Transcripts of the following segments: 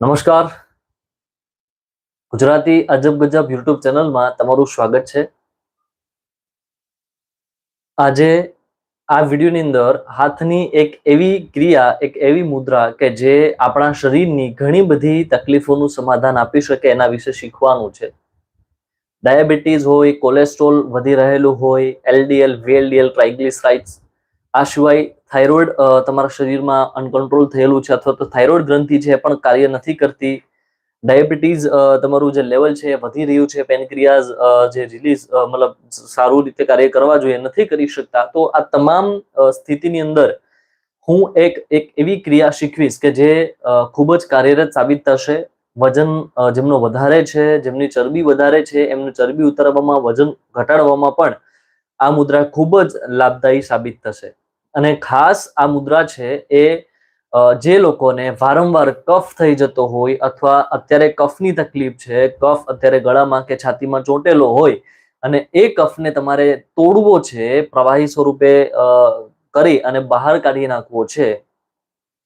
નમસ્કાર. ગુજરાતી અજબ ગજબ યુટ્યુબ ચેનલમાં તમારું સ્વાગત છે. આજે આ વિડીયોની અંદર હાથની એક એવી ક્રિયા, એક એવી મુદ્રા કે જે આપણા શરીરની ઘણી બધી તકલીફોનું સમાધાન આપી શકે એના વિશે શીખવાનું છે. ડાયાબિટીસ હોય, કોલેસ્ટ્રોલ વધી રહેલું હોય, એલડીએલ, વીએલડીએલ, ટ્રાઇગ્લિસરાઇડ્સ, આ સિવાય થાઇરોઇડ તમારા શરીરમાં અનકન્ટ્રોલ થયેલું છે અથવા તો થાઇરોઇડ ગ્રંથિ છે પણ કાર્ય નથી કરતી. ડાયાબિટીસ તમારું જે લેવલ છે વધી રહ્યું છે, પેનક્રિયાઝ જે રિલીઝ મતલબ સારું રીતે કાર્ય કરવા જોઈએ, નથી કરી શકતા. તો આ તમામ સ્થિતિની અંદર હું એક એક એવી ક્રિયા શીખવીશ કે જે ખૂબ જ કાર્યરત સાબિત થશે. વજન જેમનો વધારે છે, જેમની ચરબી વધારે છે, એમનું ચરબી ઉતારવામાં વજન ઘટાડવામાં પણ આ મુદ્રા ખૂબ જ લાભદાયી સાબિત થશે. અને ખાસ આ મુદ્રા છે એ જે લોકોને વારંવાર કફ થઈ જતો હોય અથવા અત્યારે કફની તકલીફ છે, કફ અત્યારે ગળામાં કે છાતીમાં ચોંટેલો હોય અને એ કફને તમારે તોડવો છે, પ્રવાહી સ્વરૂપે કરી અને બહાર કાઢી નાખવો છે,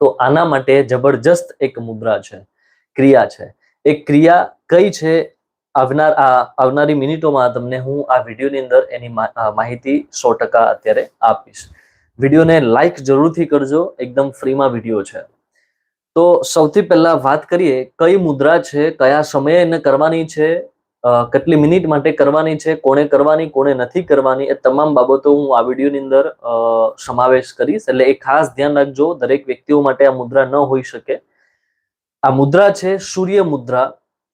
તો આના માટે જબરજસ્ત એક મુદ્રા છે. ક્રિયા છે. એ ક્રિયા કઈ છે આવનાર, આ આવનારી મિનિટોમાં તમને હું આ વિડીયોની અંદર એની માહિતી સો ટકા અત્યારે આપીશ. વિડીયોને લાઈક જરૂરથી કરજો, એકદમ ફ્રીમાં વીડિયો છે. તો સૌથી પહેલા વાત કરીએ, કઈ મુદ્રા છે, કયા સમયે એને કરવાની છે કેટલી મિનિટ માટે કરવાની છે, કોણે કરવાની, કોણે નથી કરવાની, એ તમામ બાબતો હું આ વિડીયોની અંદર સમાવેશ કરીશ. એટલે એ ખાસ ધ્યાન રાખજો, દરેક વ્યક્તિઓ માટે આ મુદ્રા ન હોઈ શકે. આ મુદ્રા છે સૂર્ય મુદ્રા,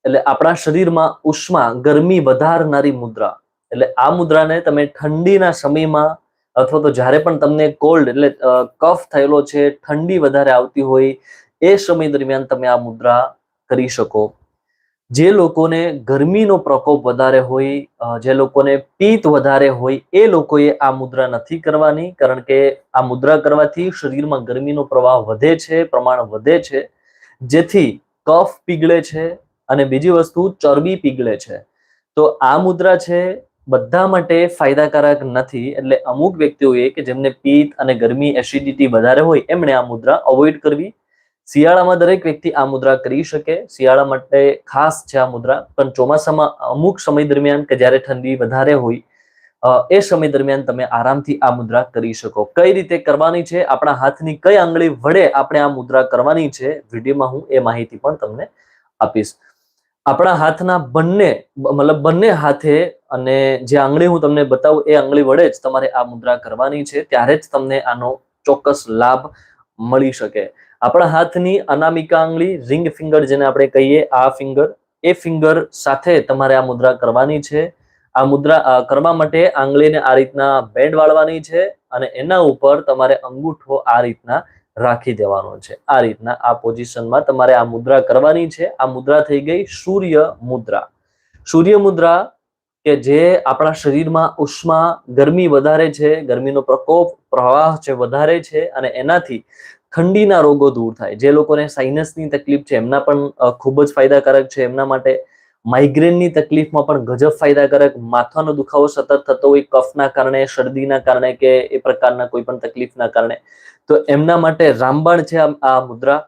એટલે આપણા શરીરમાં ઉષ્મા, ગરમી, વધારનારી મુદ્રા. એટલે આ મુદ્રાને તમે ઠંડીના સમયમાં અથવા તો જ્યારે પણ તમને કોલ્ડ એટલે કફ થયેલો છે, ઠંડી વધારે આવતી હોય, એ સમય દરમિયાન તમે આ મુદ્રા કરી શકો. જે લોકોને ગરમીનો પ્રકોપ વધારે હોય જે લોકોને પિત્ત વધારે હોય, એ લોકોએ આ મુદ્રા નથી કરવાની, કારણ કે આ મુદ્રા કરવાથી શરીરમાં ગરમીનો પ્રવાહ વધે છે, પ્રમાણ વધે છે. જેથી કફ પીગળે છે અને બીજી વસ્તુ ચરબી પીગળે છે. તો આ મુદ્રા છે બધા માટે ફાયદાકારક નથી એટલે અમુક વ્યક્તિઓએ કે જેમને પિત્ત અને ગરમી એસિડિટી વધારે હોય એમણે આ મુદ્રા અવોઇડ કરવી. શિયાળામાં દરેક વ્યક્તિ આ મુદ્રા કરી શકે. શિયાળા માટે ખાસ છે આ મુદ્રા. પણ ચોમાસામાં અમુક સમય દરમિયાન કે જ્યારે ઠંડી વધારે હોય એ સમય દરમિયાન તમે આરામથી આ મુદ્રા કરી શકો. કઈ રીતે કરવાની છે, આપણા હાથની કઈ આંગળી વડે આપણે આ મુદ્રા કરવાની છે, વિડીયોમાં હું એ માહિતી પણ તમને આપીશ. આપણા હાથના બંને, મતલબ બંને હાથે અને જે આંગળી હું તમને બતાવું, એ આંગળી વડે જ તમારે આ મુદ્રા કરવાની છે, ત્યારે જ તમને આનો ચોક્કસ લાભ મળી શકે. આપણા હાથની અનામિકા આંગળી, રિંગ ફિંગર જેને આપણે કહીએ, આ ફિંગર, એ ફિંગર સાથે તમારે આ મુદ્રા કરવાની છે. આ મુદ્રા કરવા માટે આંગળીને આ રીતના બેન્ડ વાળવાની છે અને એના ઉપર તમારે અંગૂઠો આ રીતના રાખી દેવાનો છે. આ રીતના આ પોઝિશનમાં તમારે આ મુદ્રા કરવાની છે. આ મુદ્રા થઈ ગઈ સૂર્ય મુદ્રા. સૂર્ય મુદ્રા કે જે આપણા શરીરમાં ઉષ્મા, ગરમી વધારે છે, ગરમીનો પ્રકોપ, પ્રવાહ છે વધારે છે અને એનાથી ઠંડીના રોગો દૂર થાય. જે લોકોને સાઇનસની તકલીફ છે, એમના પણ ખૂબ જ ફાયદાકારક છે. એમના માટે માઇગ્રેનની તકલીફમાં પણ ગજબ ફાયદાકારક, માથાનો દુખાવો સતત થતો હોય, કફના કારણે, શરદીના કારણે કે એ પ્રકારના કોઈ પણ તકલીફના કારણે. તો એમના માટે રામબાણ છે આ મુદ્રા.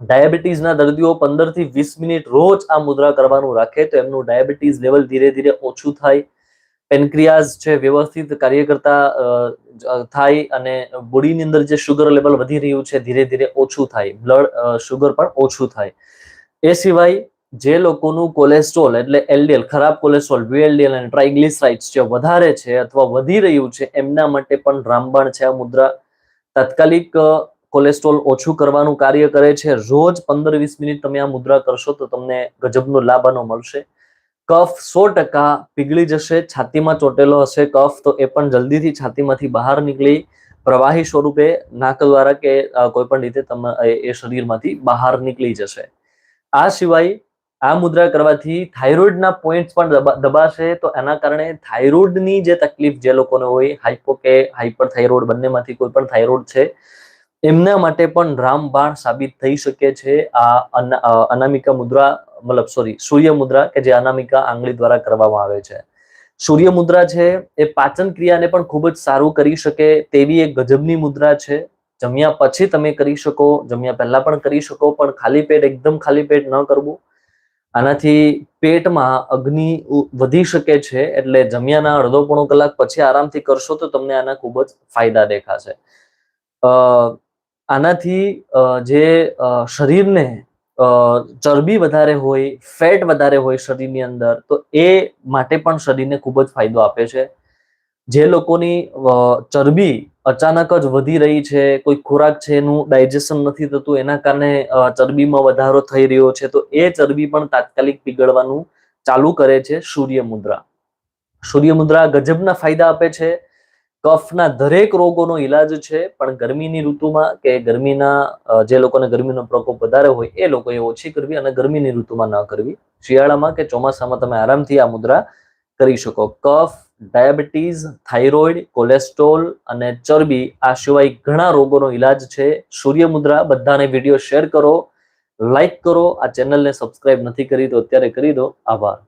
ડાયાબિટીસના દર્દીઓ પંદરથી વીસ મિનિટ રોજ આ મુદ્રા કરવાનું રાખે તો એમનું ડાયાબિટીસ લેવલ ધીરે ધીરે ઓછું થાય. પેનક્રિયાઝ છે, વ્યવસ્થિત કાર્ય કરતા થાય અને બોડીની અંદર જે શુગર લેવલ વધી રહ્યું છે, ધીરે ધીરે ઓછું થાય. બ્લડ શુગર પણ ઓછું થાય. એ સિવાય જે લોકોનું કોલેસ્ટ્રોલ એટલે એલડીએલ ખરાબ કોલેસ્ટ્રોલ વીએલડીએલ અને ટ્રાઇગ્લિસરાઇડ્સ જે વધારે છે અથવા વધી રહ્યું છે, એમના માટે પણ રામબાણ છે આ મુદ્રા. તાત્કાલિક કોલેસ્ટ્રોલ ઓછું કરવાનું કાર્ય કરે છે. રોજ પંદર વીસ મિનિટ તમે આ મુદ્રા કરશો તો તમને ગજબનો લાભ આનો મળશે. કફ સો ટકા પીગળી જશે, છાતીમાં ચોટેલો હશે કફ, તો એ પણ જલ્દીથી છાતીમાંથી બહાર નીકળી પ્રવાહી સ્વરૂપે નાક દ્વારા કે કોઈ પણ રીતે તમે એ શરીરમાંથી બહાર નીકળી જશે. આ સિવાય આ મુદ્રા કરવાથી થાઇરોઇડના પોઈન્ટ્સ પણ દબાશે. તો એના કારણે થાઇરોઇડની જે તકલીફ જે લોકોને હોય હાઇપો કે હાઇપર થાઇરોઇડ બંનેમાંથી કોઈ પણ થાઇરોઇડ છે, એમના માટે પણ રામબાણ સાબિત થઈ શકે છે. આ અના- અનામિકા મુદ્રા, મતલબ સોરી સૂર્ય મુદ્રા કે જે અનામિકા આંગળી દ્વારા કરવામાં આવે છે. સૂર્ય મુદ્રા છે, એ પાચન ક્રિયાને પણ ખૂબ જ સારું કરી શકે તેવી એક ગજબની મુદ્રા છે. જમ્યા પછી તમે કરી શકો, જમ્યા પહેલા પણ કરી શકો, પણ ખાલી પેટ, એકદમ ખાલી પેટ ન કરવું. આનાથી પેટમાં અગ્નિ વધી શકે છે એટલે જમ્યાના અડધો પોણો કલાક પછી આરામથી કરશો તો તમને આના ખૂબ જ ફાયદા દેખાશે. આનાથી જે શરીરને ચરબી વધારે હોય, ફેટ વધારે હોય શરીરની અંદર તો એ માટે પણ શરીરને ખૂબ જ ફાયદો આપે છે. જે લોકોની ચરબી અચાનક જ વધી રહી છે, કોઈ ખોરાક છે એનું ડાયજેશન નથી થતું, એના કારણે ચરબીમાં વધારો થઈ રહ્યો છે, તો એ ચરબી પણ તાત્કાલિક પીગળવાનું ચાલુ કરે છે સૂર્ય મુદ્રા સૂર્ય ગજબના ફાયદા આપે છે, કફના દરેક રોગોનો ઈલાજ છે, પણ ગરમીની ઋતુમાં કે ગરમીના જે લોકોને ગરમીનો પ્રકોપ વધારે હોય, એ લોકોએ ઓછી કરવી અને ગરમીની ઋતુમાં ન કરવી. શિયાળામાં કે ચોમાસામાં તમે આરામથી આ મુદ્રા કરી શકો. કફ ડાયાબિટીસ, થાઇરોઇડ, કોલેસ્ટ્રોલ અને ચરબી આ સિવાય ઘણા રોગોનો ઈલાજ છે. સૂર્ય મુદ્રા બધાને વીડિયો શેર કરો લાઈક કરો. આ ચેનલને સબસ્ક્રાઇબ નથી કરી તો અત્યારે કરી દો. આભાર.